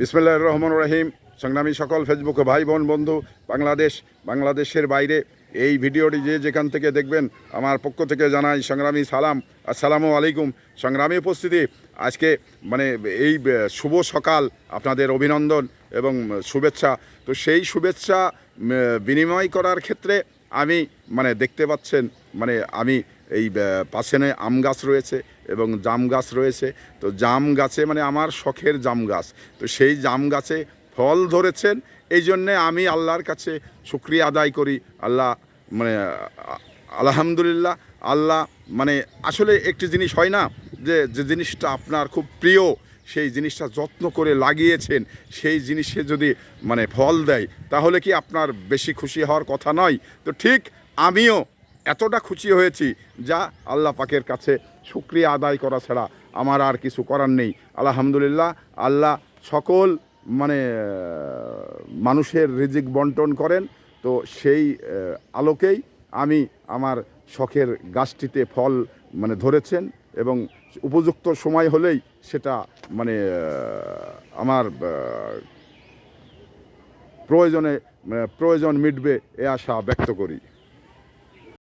বিসমুল্লাহ রহমান রহিম। সংগ্রামী সকল ফেসবুক ভাই, বোন, বন্ধু, বাংলাদেশ, বাংলাদেশের বাইরে এই ভিডিওটি যে যেখান থেকে দেখবেন আমার পক্ষ থেকে জানাই সংগ্রামী সালাম। আসসালামু আলাইকুম। সংগ্রামী উপস্থিতি, আজকে মানে এই শুভ সকাল, আপনাদের অভিনন্দন এবং শুভেচ্ছা। তো সেই শুভেচ্ছা বিনিময় করার ক্ষেত্রে আমি মানে দেখতে পাচ্ছেন মানে আমি এই পাশেনে আম গাছ রয়েছে এবং জাম গাছ রয়েছে। তো জাম গাছে মানে আমার শখের জাম গাছ। তো সেই জাম গাছে ফল ধরেছেন, এই জন্যে আমি আল্লাহর কাছে শুক্রিয়া আদায় করি। আল্লাহ মানে আলহামদুলিল্লাহ, আল্লাহ মানে আসলে একটি জিনিস হয় না যে যে জিনিসটা আপনার খুব প্রিয়, সেই জিনিসটা যত্ন করে লাগিয়েছেন, সেই জিনিসে যদি মানে ফল দেয়, তাহলে কি আপনার বেশি খুশি হওয়ার কথা নয়? তো ঠিক আমিও এতটা খুশি হয়েছি যা আল্লাহ পাকের কাছে শুক্রিয়া আদায় করা ছাড়া আমার আর কিছু করার নেই। আলহামদুলিল্লাহ, আল্লাহ সকল মানে মানুষের রিজিক বন্টন করেন। তো সেই আলোকেই আমি আমার শখের গাছটিতে ফল মানে ধরেছেন এবং উপযুক্ত সময় হলেই সেটা মানে আমার প্রয়োজনে প্রয়োজন মিটবে এ আশা ব্যক্ত করি।